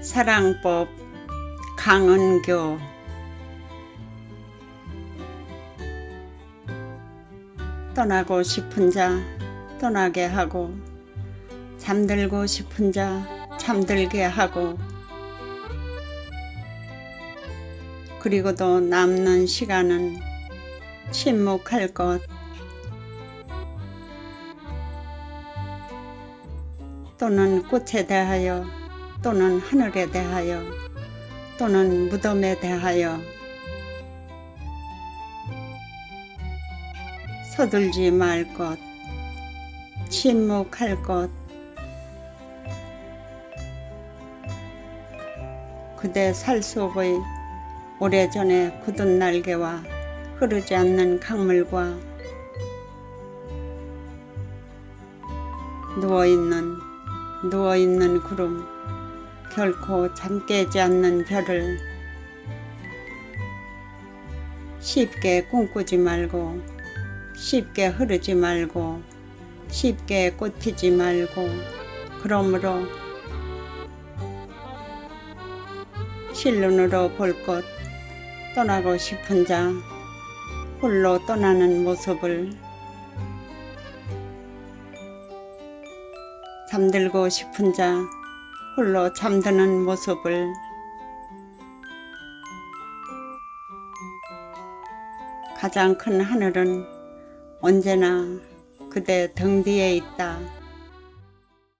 사랑법 강은교. 떠나고 싶은 자 떠나게 하고 잠들고 싶은 자 잠들게 하고. 그리고도 남는 시간은 침묵할 것. 또는 꽃에 대하여 또는 하늘에 대하여 또는 무덤에 대하여 서둘지 말 것, 침묵할 것, 그대 살 속의 오래전에 굳은 날개와 흐르지 않는 강물과 누워있는 누워있는 구름 결코 잠 깨지 않는 별을 쉽게 꿈꾸지 말고 쉽게 흐르지 말고 쉽게 꽃피지 말고 그러므로 실눈으로 볼 것 떠나고 싶은 자 홀로 떠나는 모습을 잠들고 싶은 자 홀로 잠드는 모습을 가장 큰 하늘은 언제나 그대 등 뒤에 있다.